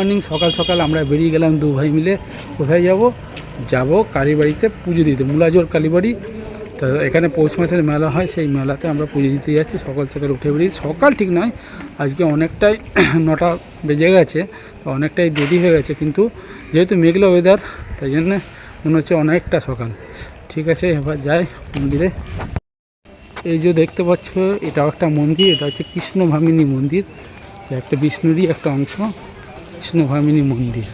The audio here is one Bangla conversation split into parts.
মর্নিং সকাল সকাল আমরা বেরিয়ে গেলাম দু ভাই মিলে। কোথায় যাব? যাব কালীবাড়িতে পুজো দিতে, মুলাজোর কালীবাড়ি। তা এখানে পৌষ মাসের মেলা হয়, সেই মেলাতে আমরা পুজো দিতে যাচ্ছি। সকাল সকাল উঠে বেরিয়ে, সকাল ঠিক নয়, আজকে অনেকটাই নটা বেজে গেছে, তো অনেকটাই দেরি হয়ে গেছে, কিন্তু যেহেতু মেঘলা ওয়েদার তাই জন্যে মনে হচ্ছে অনেকটা সকাল। ঠিক আছে, এবার যাই মন্দিরে। এই যে দেখতে পাচ্ছ, এটাও একটা মন্দির, এটা হচ্ছে কৃষ্ণ ভামিনী মন্দির একটা বিষ্ণুরই একটা অংশ। কৃষ্ণ ভামিনী মন্দির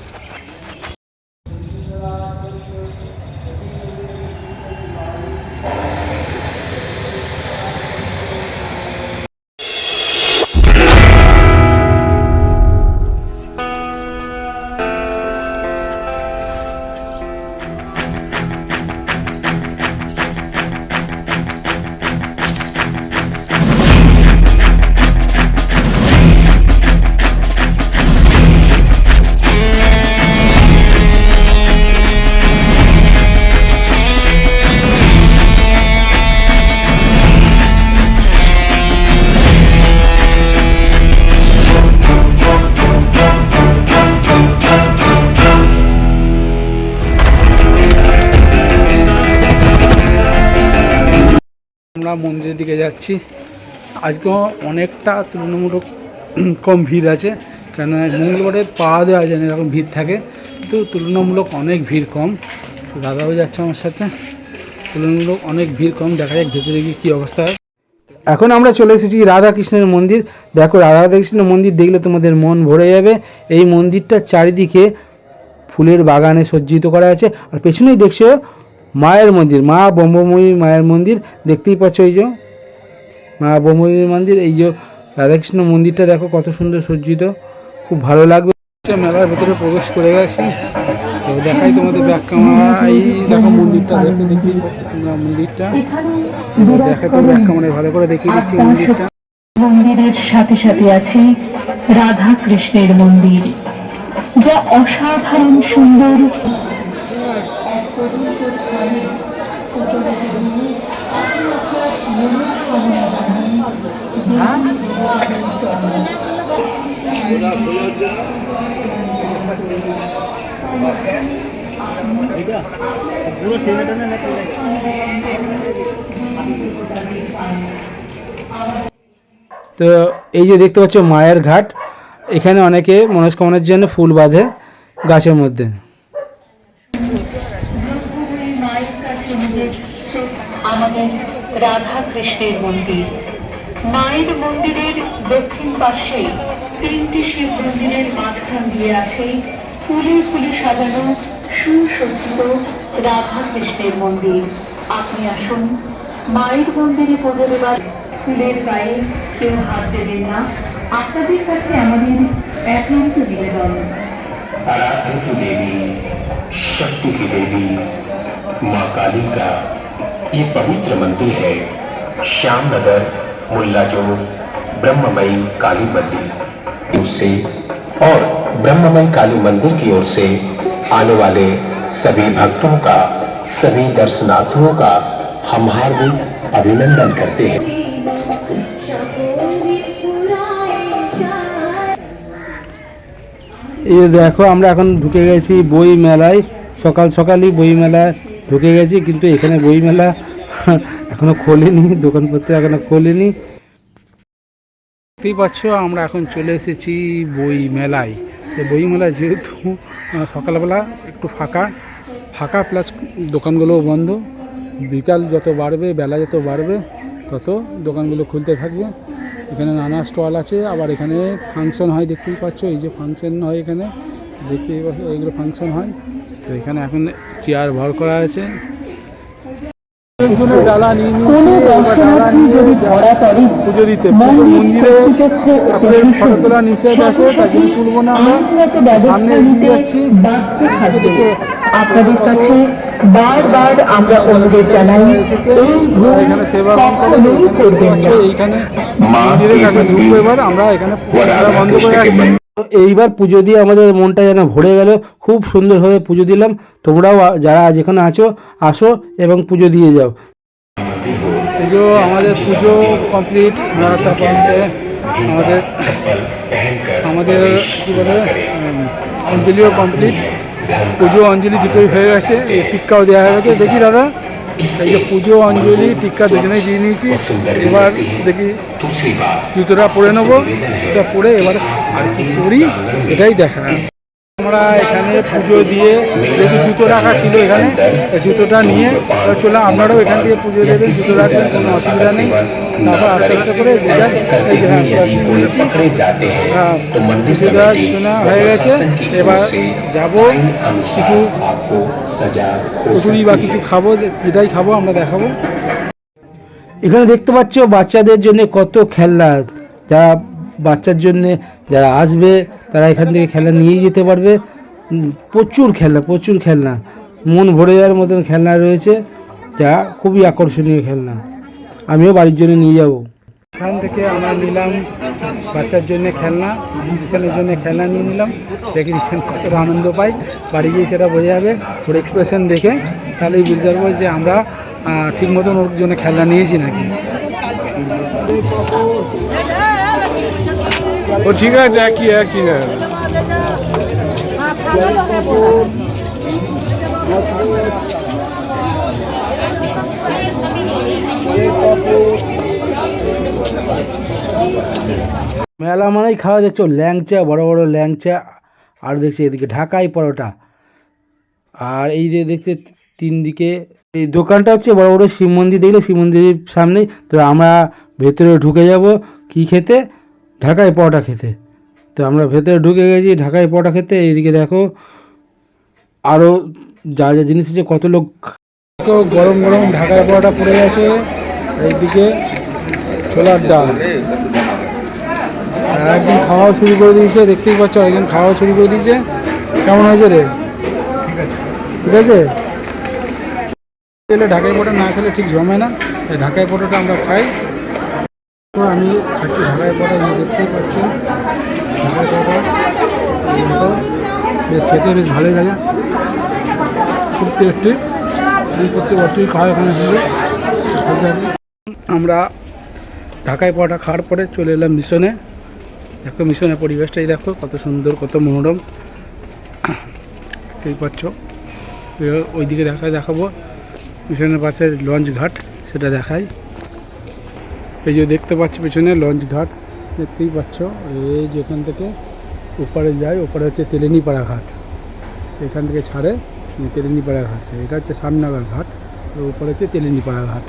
মন্দিরের দিকে যাচ্ছি। আজকেও অনেকটা তুলনামূলক কম ভিড় আছে। কেন মঙ্গলবারে পাওয়া দেওয়া যায় না, এরকম ভিড় থাকে। কিন্তু তুলনামূলক অনেক ভিড় কম। দাদাও যাচ্ছে আমার সাথে। তুলনামূলক অনেক ভিড় কম। দেখা যাক ভেতরে গিয়ে কী অবস্থা হয়। এখন আমরা চলে এসেছি রাধাকৃষ্ণের মন্দির। দেখো, রাধাকৃষ্ণের মন্দির দেখলে তোমাদের মন ভরে যাবে। এই মন্দিরটার চারিদিকে ফুলের বাগানে সজ্জিত করা আছে। আর পেছনেই দেখছ মায়ের মন্দির, মা ব্রহ্মময়ী মায়ের মন্দির, দেখতেই পাচ্ছ এই যে, মা ব্রহ্মময়ী মন্দির, এই যে রাধাকৃষ্ণ মন্দিরটা দেখো কত সুন্দর সজ্জিত, খুব ভালো লাগবে। মেলার ভেতরে প্রবেশ করে গেছি। দেখাই তোমাদের দেখো মন্দিরটা মন্দিরটা। দেখা ভালো করে মন্দিরের সাথে সাথে আছে রাধা কৃষ্ণের মন্দির। যা অসাধারণ সুন্দর তো এই যে দেখতে পাচ্ছ মায়ের ঘাট, এখানে অনেকে মনস্কামনার জন্য ফুল বাঁধে গাছের মধ্যে আমাদের রাধা কৃষ্ণের মন্দির মায়ের মন্দিরের দক্ষিণ পাশে তিনটি শিব মন্দিরের মাঝখান দিয়ে আছে ফুলে ফুলে সাজানো সুসজ্জিত রাধা কৃষ্ণের মন্দির আপনি আসুন মায়ের মন্দিরে পুজো দেবার ফুলের গায়ে কেউ হাত দেবেন না আপনাদের কাছে আমাদের একান্ত নিবেদন आराध्य की देवी शक्ति की देवी माँ काली का ये पवित्र मंदिर है श्याम नगर मुल्ला जो ब्रह्ममयी काली मंदिर उससे और ब्रह्ममयी काली मंदिर की ओर से आने वाले सभी भक्तों का सभी दर्शनार्थियों का हम हार्दिक अभिनंदन करते हैं এই যে দেখো আমরা এখন ঢুকে গেছি বই মেলায় সকাল সকালই বই মেলায় ঢুকে গেছি, কিন্তু এখানে বই মেলা এখনও খোলেনি, দোকানপত্র এখনও খোলেনি। দেখতেই পাচ্ছ, আমরা এখন চলে এসেছি বই মেলায় বই মেলা যেহেতু সকালবেলা একটু ফাঁকা ফাঁকা প্লাস দোকানগুলোও বন্ধ। বিকাল যত বাড়বে, বেলা যত বাড়বে, তত দোকানগুলো খুলতে থাকবে। এখানে নানা স্টল আছে, আবার এখানে ফাংশন হয়, দেখতেই পাচ্ছ, এই যে ফাংশন হয় এখানে, দেখতেই এইগুলো ফাংশন হয়। তো এখানে এখন চেয়ার ভর করা আছে ডালা নিয়ে পুজো দিতে পুজো মন্দিরে ঠাকুরের ফটো তোলা নিষেধ আছে তার জন্য তুলবো না আমরা। সামনে এগিয়ে যাচ্ছি। আপনাদের কাছে বারবার আমরা অনুরোধ জানাই এসেছে এই এখানে সেবা এইখানে মন্দিরের কাছে ঢুকবো এবার আমরা এখানে বন্ধ করে রাখছি। এইবার পুজো দিয়ে আমাদের মনটা যেন ভরে গেল। খুব সুন্দরভাবে পুজো দিলাম। তোমরাও যারা যেখানে আছো, আসো এবং পুজো দিয়ে যাও। পুজো, আমাদের পুজো কমপ্লিট আমাদের আমাদের কী বলে অঞ্জলিও কমপ্লিট পুজো, অঞ্জলি দুটোই হয়ে গেছে। টিক্কাও দেওয়া হয়ে গেছে। দেখি দাদা। এই যে পুজো অঞ্জলি, টিক্কা দুজনেই দিয়ে নিয়েছি। এবার দেখি জুতোটা পরে নেব। পরে এবার আর কি করি, সেটাই দেখা আমরা এখানে পুজো দিয়ে, যেহেতু জুতো রাখা ছিল এখানে জুতোটা নিয়ে চলে আপনারাও এখান থেকে পুজো দেবেন জুতো রাখবেন কোনো অসুবিধা নেই। করে হ্যাঁ, হ্যাঁ, জুতো হয়ে গেছে। এবার যাব কিছু কচুরি বা কিছু খাব, যেটাই খাব, আমরা দেখাবো। এখানে দেখতে পাচ্ছ বাচ্চাদের জন্য কত খেলনা যা বাচ্চার জন্যে যারা আসবে, তারা এখান থেকে খেলা নিয়ে যেতে পারবে। প্রচুর খেলনা প্রচুর খেলনা। মন ভরে যাওয়ার মতন খেলনা রয়েছে, যা খুবই আকর্ষণীয় খেলনা। আমিও বাড়ির জন্য নিয়ে যাব। এখান থেকে আমরা নিলাম বাচ্চার জন্য খেলনা রিসেনের জন্য খেলনা নিয়ে নিলাম। দেখি রিসেন কতটা আনন্দ পাই। বাড়ি গিয়ে সেটা বোঝা যাবে। ওর এক্সপ্রেশন দেখে। তাহলেই বুঝতে পারব যে আমরা ঠিক মতন ওর জন্য খেলনা নিয়েছি নাকি। ও ঠিক আছে, একই একই মেলা মানেই খাওয়া, দেখছ? ল্যাংচা, বড় বড় ল্যাংচা, আর দেখছি এদিকে ঢাকাই পরোটা। আর এই যে দেখছে তিন দিকে, এই দোকানটা হচ্ছে বড় বড় শিব মন্দির, দেখলে শিব মন্দিরের সামনেই। তো আমরা ভেতরে ঢুকে যাব, কি খেতে? ঢাকাই পরোটা খেতে। তো আমরা ভেতরে ঢুকে গেছি, ঢাকায় পরোটা খেতে। এইদিকে দেখো আরও যা যা জিনিস আছে, কত লোক গরম গরম ঢাকায় পরোটা পড়ে গেছে। এইদিকে ছোলার ডাল। একদিন খাওয়া শুরু করে দিয়েছে, দেখতেই পাচ্ছ একদিন খাওয়া শুরু করে দিয়েছে। কেমন হয়েছে রে? ঠিক আছে? খেলে ঢাকাই পরোটা না খেলে ঠিক জমে না। তাই ঢাকাই পরোটা আমরা খাই। আমি খাচ্ছি ঢাকাই পরোটা দেখতেই পাচ্ছ ঢাকাই পরোটা বেশ খেতে বেশ ভালোই লাগে, খুব টেস্টি আমি প্রত্যেক বছরই খাওয়া এখানে আমরা ঢাকায় পড়াটা খাওয়ার পরে চলে এলাম মিশনে। দেখো মিশনের পরিবেশটাই দেখো, কত সুন্দর, কত মনোরম। দেখতেই পাচ্ছ। ওইদিকে দেখা, দেখাবো। মিশনের পাশে লঞ্চ ঘাট, সেটা দেখাই। এই যে দেখতে পাচ্ছ পেছনে লঞ্চ ঘাট, দেখতেই পাচ্ছ, এই যেখান থেকে ওপারে যায়, ওপারে হচ্ছে তেলেনিপাড়া ঘাট। এখান থেকে ছাড়ে, তেলেনিপাড়া ঘাট। এটা হচ্ছে সামনগর ঘাট ওপরে হচ্ছে তেলেনিপাড়া ঘাট।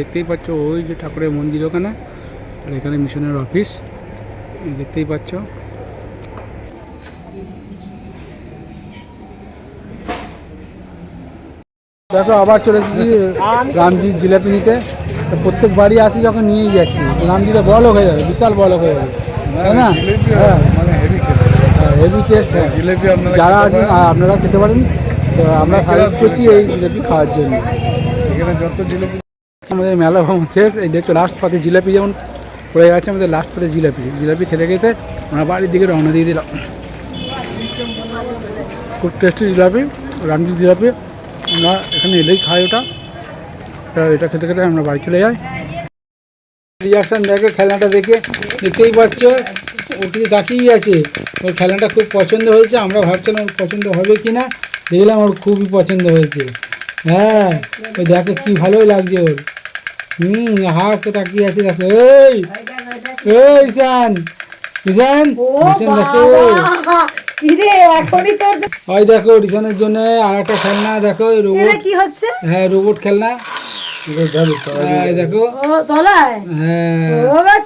দেখতেই পাচ্ছ ওই যে ঠাকুরের মন্দির ওখানে আর এখানে মিশনের অফিস দেখতেই পাচ্ছ। দেখো আবার চলে এসেছি রামজির জিলাপি নিতে প্রত্যেক বাড়ি আসি যখন নিয়েই যাচ্ছি। রামজিতে বল হয়ে যাবে বিশাল বল হয়ে যাবে। তাই না? হ্যাঁ হেভি টেস্ট হ্যাঁ জিলেপি আপনারা যারা খেতে আছেন পারেন। আপনারা খেতে পারেন। তো আমরা সাজেস্ট করছি এই জিলাপি খাওয়ার জন্য। এখানে যত জিলেপি আমাদের মেলা ভ্রমণ শেষ, এই দেখছ লাস্ট পাতে জিলাপি যেমন পড়ে গেছে, আমাদের লাস্ট পাতে জিলাপি। জিলাপি খেতে খেতে আমরা বাড়ির দিকে রওনা দিয়ে দিলাম। খুব টেস্টি জিলাপি রামজি জিলাপি। আমরা এখানে এলেই খাই ওটা। এটা খেতে খেতে আমরা বাড়ি চলে যাই। রিয়াকশান দেখে, খেলনাটা দেখে। দেখতেই পাচ্ছ ও কিন্তু তাকিয়েই আছে। ওর খেলনাটা খুব পছন্দ হয়েছে, আমরা ভাবছিলাম পছন্দ হবে কি না দেখলাম ওর খুবই পছন্দ হয়েছে। হ্যাঁ ওই দেখো কি ভালোই লাগছে ওর। হুম হাফ তাকিয়ে আছে দেখো এই এই ঈশান ঈশান ঈশান দেখো। ওই দেখো ঈশানের জন্য আর একটা খেলনা দেখো রোবট কি হচ্ছে? হ্যাঁ রোবট খেলনা। হ্যাঁ, দেখো। হ্যাঁ।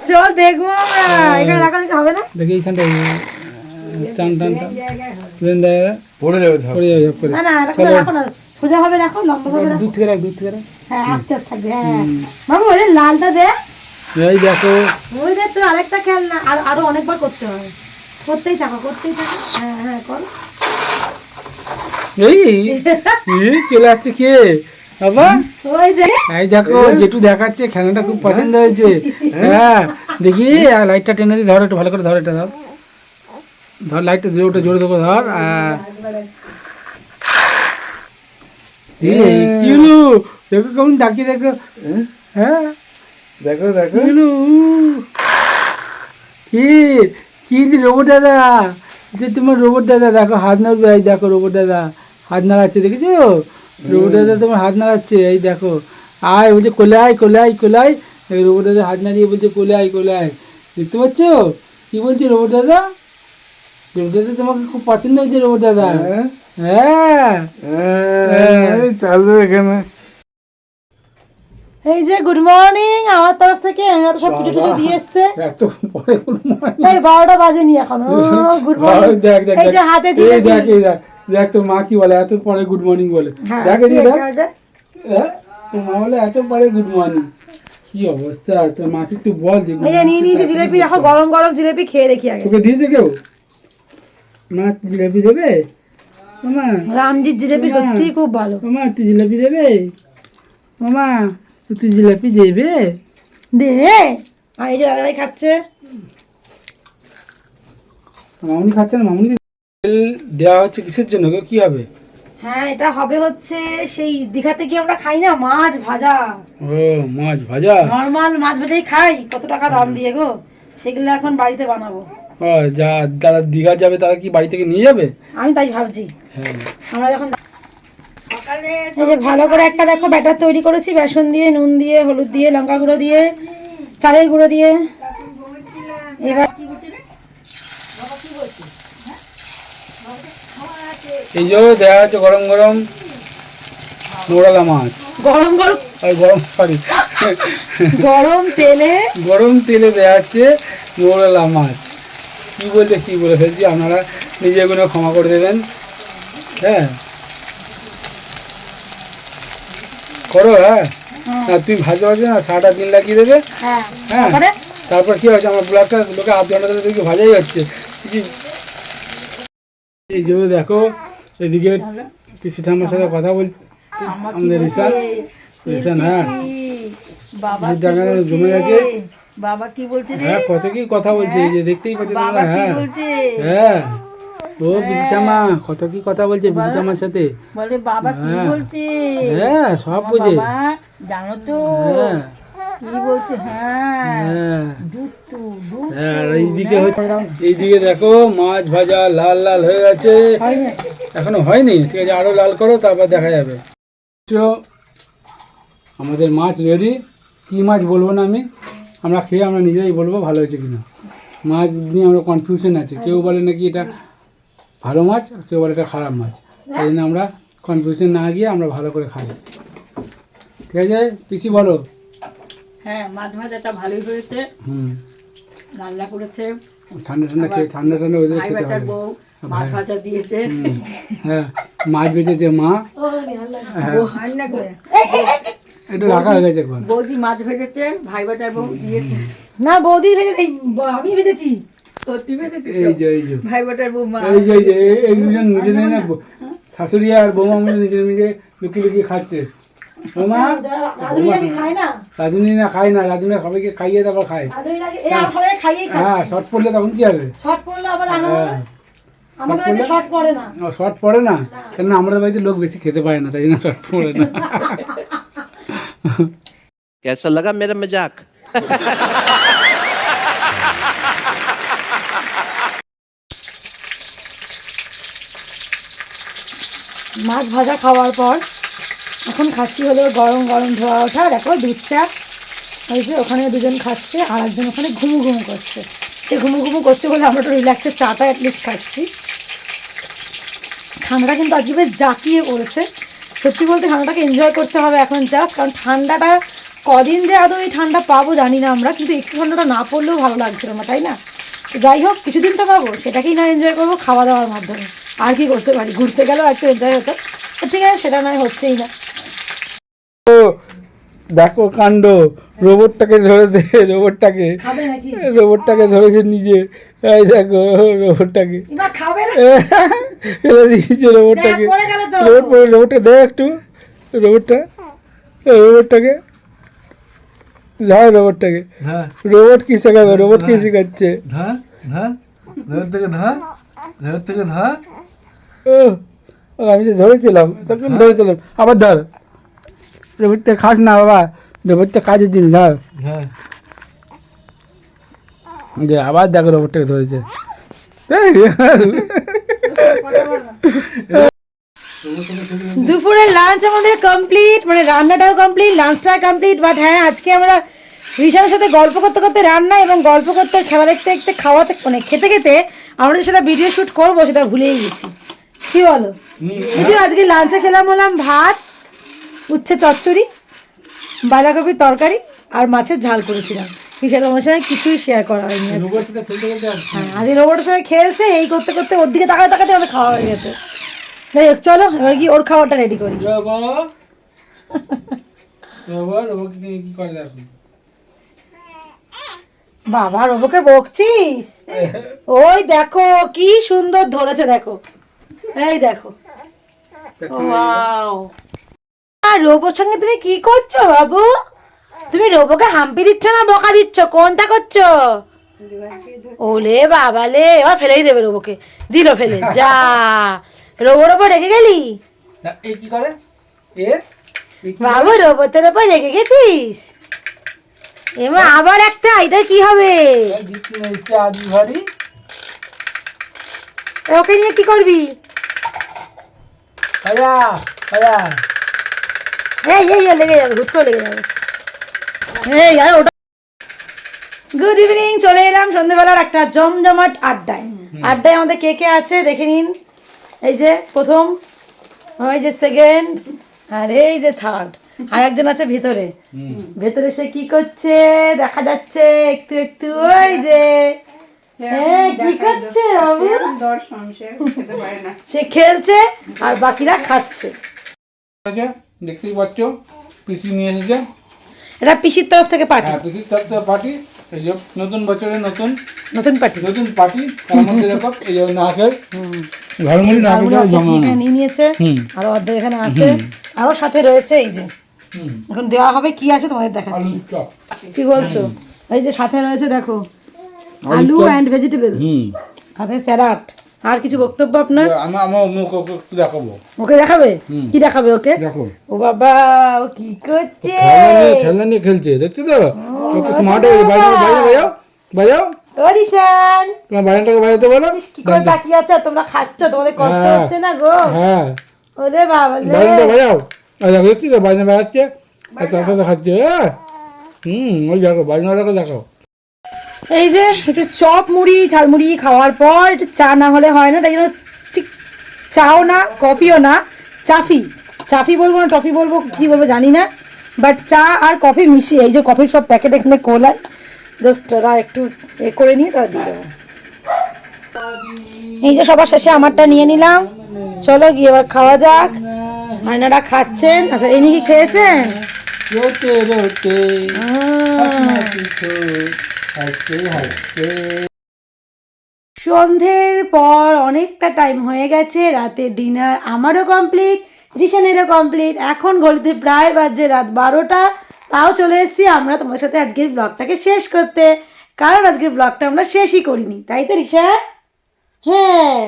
চল দেখব আমরা। এখানে রাখা হবে না? দেখি এইখানটা টান টান টান। দেন পড়ে যাবে পড়ে যাবে ঝপ সোজা হবে রাখো লম্বা ভাবে রাখো। দূর থেকে রাখ দূর থেকে রাখ। হ্যাঁ আস্তে আস্তে থাকবে হ্যাঁ ওই লালটা দে। এই দেখো। ওই তোর আরেকটা খেল না আর আরও অনেকবার করতে হবে। করতেই থাকো করতেই থাকো। হ্যাঁ হ্যাঁ কর। এই এই চলে আসছে কে? বাবা। ওই দেখ এই দেখো যেটু দেখাচ্ছে খেলাটা খুব পছন্দ হয়েছে। হ্যাঁ দেখি লাইটটা টেনে দিয়ে ধর একটু ভালো করে ধর এটা ধর। ধর লাইটটা জোরে জোরে ধর। এই, দেখো কেমন ডাকি দেখো। হ্যাঁ? দেখো দেখো। কি কি কি রোবট দাদা? যে তোমার রোবট দাদা দেখো হাত নাড়বে এই দেখো রোবট দাদা হাত নাড়াচ্ছে দেখেছ? রোবট দাদা তোমার হাত নাড়াচ্ছে এই দেখো। আয় বলছে কোলে আয় কোলে আয় কোলে আয় এই রোবট দাদা হাত নাড়িয়ে বলছে কোলে আয় কোলে আয় দেখতে পাচ্ছ? কি বলছে রোবট দাদা? রোবট তোমাকে খুব পছন্দ হয়েছে রোবট দাদা। হ্যাঁ? হ্যাঁ। হ্যাঁ, এই চালু এখানে। এই যে গুড মর্নিং আমার তরফ থেকে তো সব দিয়ে এসছে। morning। এই বারোটা বাজেনি এখন। গুড মর্নিং দেখ দেখ এই যে। হাতে এই জিলেপি। দেখ এই দেখ দেখ তোর মা কি বলে এত পরে গুড মর্নিং বলে। দেখ এই দেখ হ্যাঁ? তোর মা বলে এত পরে গুড মর্নিং কি অবস্থা তোর মাকে একটু বল যে এই যে নিয়ে নিয়েছি জিলেপি দেখো গরম গরম জিলেপি খেয়ে দেখি আগে। তোকে দিয়েছে কেউ? মা তুই জিলাপি দেবে? মামা রামজির জিলেপি খুব ভালো। মামা তুই জিলাপি দেবে? মামা তুই জিলাপি দেবে? দে। আর এই যে দাদাভাই খাচ্ছে। মামুনি খাচ্ছে না মামুনি তেল দেওয়া হচ্ছে কিসের জন্য গো? কি হবে? হ্যাঁ এটা হবে হচ্ছে সেই দীঘাতে গিয়ে আমরা খাই না মাছ ভাজা। ও মাছ ভাজা? নর্মাল মাছ ভাজাই খাই কত টাকা দাম দিয়ে গো? সেগুলো এখন বাড়িতে বানাবো। যা যারা দীঘা যাবে তারা কি বাড়ি থেকে নিয়ে যাবে? আমি তাই ভাবছি। হ্যাঁ। আমরা যখন এই যে ভালো করে একটা দেখো ব্যাটার তৈরি করেছি বেসন দিয়ে নুন দিয়ে হলুদ দিয়ে লঙ্কা গুঁড়ো দিয়ে চালের গুঁড়ো দিয়ে। এবার এই যে দেখা যাচ্ছে গরম গরম মোড়ালা মাছ। গরম গরম আর গরম সরি গরম তেলে গরম তেলে দেওয়া যাচ্ছে মোড়ালা মাছ। কি বলতে কি বলে ফেলছি? আপনারা নিজেগুলো ক্ষমা করে দেবেন। হ্যাঁ? করো হ্যাঁ? না তুমি ভাজতে পারছ না? সারাটা দিন লাগিয়ে দেবে? হ্যাঁ। হ্যাঁ? তারপর? কি হচ্ছে? আমার ব্লগটা লোকে আধ ঘণ্টা ধরে দেখি ভাজাই হচ্ছে। এই যে দেখো এদিকে পিসি ঠাম্মার সাথে কথা বলছি আমাদের রিসান রিসান হ্যাঁ। জমে গেছে। বাবা কি বলছে রে? হ্যাঁ কত কি কথা বলছে? এই যে দেখতেই পাচ্ছি বাবা তোমরা কি হ্যাঁ। হ্যাঁ। ও পিসি ঠাম্মা কত কি কথা বলছে ঠাম্মার সাথে? বলে বাবা কি হ্যাঁ। বলছে? হ্যাঁ সব বোঝে। বাবা জানো তো? হ্যাঁ। কি বলছে? হ্যাঁ। হ্যাঁ। হ্যাঁ এইদিকে এইদিকে দেখো মাছ ভাজা লাল লাল হয়ে গেছে। এখনও হয়নি? ঠিক আছে আরও লাল করো তারপর দেখা যাবে। আমাদের মাছ রেডি কি মাছ বলব না আমি? আমরা খেয়ে আমরা নিজেরাই বলব ভালো হয়েছে কিনা। মাছ নিয়ে আমরা কনফিউশন আছে। কেউ বলে নাকি এটা ভালো মাছ আর কেউ বলে এটা খারাপ মাছ। তাই জন্য আমরা কনফিউশন না গিয়ে আমরা ভালো করে খাই। ঠিক আছে? পিসি বলো। হ্যাঁ মাছ ভাজাটা ভালোই হয়েছে। হুম। রান্না করেছে। ঠান্ডা ঠান্ডা খেয়ে ঠান্ডা ঠান্ডা ওদের ভাই খেতে বেটার মাছ ভাজা দিয়েছে। হ্যাঁ মাছ বেঁচেছে মা। হ্যাঁ। এটা রাখা হয়ে গেছে এখন। বৌদি মাছ ভেজেছে ভাই বেটার বউ দিয়েছে। না বৌদি ভেজে এই আমি ভেজেছি। ও তুই ভেজেছিস এই যে এই যে। ভাই বেটার বউ মা। এই যে এই যে এই- দুজন নিজে না শাশুড়ি আর বৌমা মিলে নিজে নিজে লুকিয়ে লুকিয়ে খাচ্ছে। বৌমা? রাধুনি না? খায় না সবাইকে খাইয়ে তারপর খায়। হ্যাঁ শর্ট পড়লে তখন কি হবে? শর্ট পড়লে আবার হ্যাঁ। শর্ট পড়ে না। শর্ট পড়ে না? কেন আমাদের বাড়িতে লোক বেশি খেতে পারে না তাই জন্য শর্ট পড়ে না। कैसा लगा मेरा मजाक মাছ ভাজা খাওয়ার পর এখন খাচ্ছি হলো গরম গরম ধোয়া ওঠা দেখো দুধ চা ওই যে ওখানে দুজন খাচ্ছে আর একজন ওখানে ঘুমু ঘুমু করছে সে ঘুমু ঘুমু করছে বলে আমরা একটু রিল্যাক্সের চাটা অ্যাটলিস্ট খাচ্ছি ঠান্ডাটা কিন্তু আজকে বেশ জাঁকিয়ে পড়েছে সত্যি বলতে ঠান্ডাটাকে এনজয় করতে হবে এখন জাস্ট কারণ ঠান্ডাটা কদিন যে আদৌ এই ঠান্ডা পাবো জানি না আমরা কিন্তু একটু ঠান্ডাটা না পড়লেও ভালো লাগছিল না তাই না? যাই হোক কিছুদিন তো পাবো সেটাকেই না এনজয় করব খাওয়া দাওয়ার মাধ্যমে। আর কি করতে পারি ঘুরতে গেলেও একটু এনজয় হতো। ঠিক আছে সেটা নয় হচ্ছেই না। দেখো কাণ্ড রোবটটাকে ধরে দে রোবটটাকে রোবটটাকে ধরেছে নিজে। এই দেখো রোবটটাকে এবার খাবে না? ফেলে দিয়েছে রোবটটাকে যা, পড়ে গেল তো। রোবট পড়ে রোবটটা দেখ একটু। রোবটটা। এই রোবটটাকে। ধর রোবটটাকে। রোবট কি শেখাবে? রোবট কি শেখাচ্ছে? ধর ধর। ধর থেকে ধর। ধর থেকে ধর। ও ও, আমি যে ধরেছিলাম তখন ধরেছিলাম। আবার ধর। রোবটটা খাস না বাবা। রোবটটা কাজের জিনিস ধর। ধর। যে আবার দেখো রোবটটাকে ধরেছে। দুপুরের লাঞ্চ আমাদের কমপ্লিট মানে রান্নাটাও কমপ্লিট লাঞ্চটা কমপ্লিট বাট হ্যাঁ আজকে আমরা ঋষার সাথে গল্প করতে করতে রান্না এবং গল্প করতে, খেলা দেখতে দেখতে, খাওয়াতে মানে খেতে খেতে আমরা সেটা ভিডিও শ্যুট করব, সেটা ভুলেই গেছি। কি বলো? যদিও আজকে লাঞ্চে খেলাম হলাম ভাত, উচ্ছে চচ্চড়ি, বাঁধাকপির তরকারি আর মাছের ঝাল করেছিলাম। তোমার সঙ্গে কিছুই শেয়ার করা হয়নি হ্যাঁ আজ রোবটের সঙ্গে খেলছে এই করতে করতে ওর দিকে তাকাতে তাকাতে আমাদের খাওয়া হয়ে গেছে। যাই হোক চলো এবার কি ওর রেডি করি। বাবা রোবোকে বকছিস? ওই দেখো কি সুন্দর ধরেছে দেখো। এই দেখো। ওয়াও। আর রোবোর সঙ্গে তুমি কি করছ বাবু? তুমি রোবোকে হাম্পি দিচ্ছ না বকা দিচ্ছ? কোনটা করছ? ওলে বাবালে এবার ফেলেই দেবে রোবোকে। দিল ফেলে যা। রোবোর ওপর রেগে গেলি? কি করে? বাবু রোবতের ওপর রেগে গেছিস? এবার আবার একটা এটা কি হবে? ওকে নিয়ে কি করবি? এই এই, লেগে যাবে হুট করে লেগে যাবে। এই আর ওটা গুড ইভিনিং চলে এলাম সন্ধ্যেবেলার একটা জমজমাট আড্ডায়। আড্ডায় আমাদের কে কে আছে? দেখে নিন। এই যে প্রথম ওই যে সেকেন্ড আর এই যে থার্ড আর একজন আছে ভিতরে। ভেতরে সে কি করছে? দেখা যাচ্ছে একটু একটু ওই যে। হ্যাঁ কি করছে সে খেলছে আর বাকিরা খাচ্ছে। দেখতেই পাচ্ছ পিসি নিয়ে এসেছে। এটা পিসির তরফ থেকে পার্টি? হ্যাঁ পিসির সাথে পার্টি। এই যে নতুন বছরের নতুন নতুন পার্টি। নতুন পার্টি তার মধ্যে দেখো এই যে নাকের ঝালমুড়ি নাকের জমানো নিয়ে নিয়েছে। আরও অর্ধেক এখানে আছে। আরও সাথে রয়েছে এই যে। এখন দেওয়া হবে কি আছে তোমাদের দেখাচ্ছি। কি বলছো? এই যে সাথে রয়েছে দেখো আলু অ্যান্ড ভেজিটেবল হুম। সাথে স্যালাড আর কিছু বক্তব্য আপনার? আমার আমার মুখ ওকে দেখাবো। ওকে দেখাবে? কি দেখাবে ওকে? দেখো। ও বাবা ও কি করছে? খেলনা নিয়ে খেলছে দেখছ তো? কত স্মার্ট হয়ে বাজাও বাজাও বাজাও বাজাও অরিশান তোমার বাজানটাকে বাজাতে বলো। কি করে তাকিয়ে আছে? তোমরা খাচ্ছ তোমাদের কষ্ট হ্যাঁ। হচ্ছে না গো? হ্যাঁ। ওরে বাবা। বাজানটা বাজাও আর দেখো তো? বাজনা বাজাচ্ছে আর তার সাথে খাচ্ছে হ্যাঁ। হুম ওই দেখো বাজনাটাকে দেখো এই যে একটু চপ মুড়ি ঝালমুড়ি খাওয়ার পর একটু চা না হলে হয় না তাই জন্য ঠিক চাও না কফিও না চাফি। চাফি বলব না টফি বলব কি বলব জানি না বাট চা আর কফি মিশিয়ে এই যে কফির সব প্যাকেট এখানে কোলায় জাস্ট ওরা একটু এ করে নিয়ে তারা দিয়ে দেবো। এই যে সবার শেষে আমারটা নিয়ে নিলাম। চলো গিয়ে এবার খাওয়া যাক। মাইনারা খাচ্ছেন। আচ্ছা ইনি কি খেয়েছেন? রোতে রোতে সন্ধ্যের পর অনেকটা টাইম হয়ে গেছে রাতের ডিনার আমারও কমপ্লিট রিশানেরও কমপ্লিট এখন ঘড়িতে প্রায় বাজে রাত বারোটা, তাও চলে এসেছি আমরা তোমাদের সাথে আজকের ব্লগটাকে শেষ করতে। কারণ আজকের ব্লগটা আমরা শেষই করিনি, তাই তো রিশান হ্যাঁ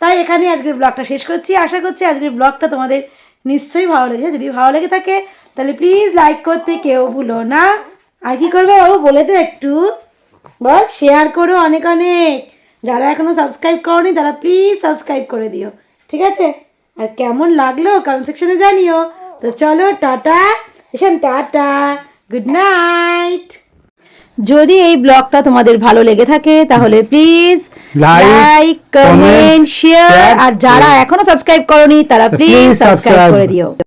তাই এখানে আজকের ব্লগটা শেষ করছি। আশা করছি আজকের ব্লগটা তোমাদের নিশ্চয়ই ভালো লেগেছে। যদি ভালো লেগে থাকে, তাহলে প্লিজ লাইক করতে কেউ ভুলো না। আর কি করবে ও বলে দে একটু। বল শেয়ার করো অনেক অনেক। যারা এখনও সাবস্ক্রাইব করনি তারা প্লিজ সাবস্ক্রাইব করে দিও ঠিক আছে? আর কেমন লাগল কমেন্ট সেকশনে জানিও। তো চলো টাটা এসন টাটা গুড নাইট যদি এই ব্লগটা তোমাদের ভালো লেগে থাকে তাহলে প্লিজ লাইক কমেন্ট শেয়ার আর যারা এখনও সাবস্ক্রাইব করনি তারা প্লিজ সাবস্ক্রাইব করে দিও।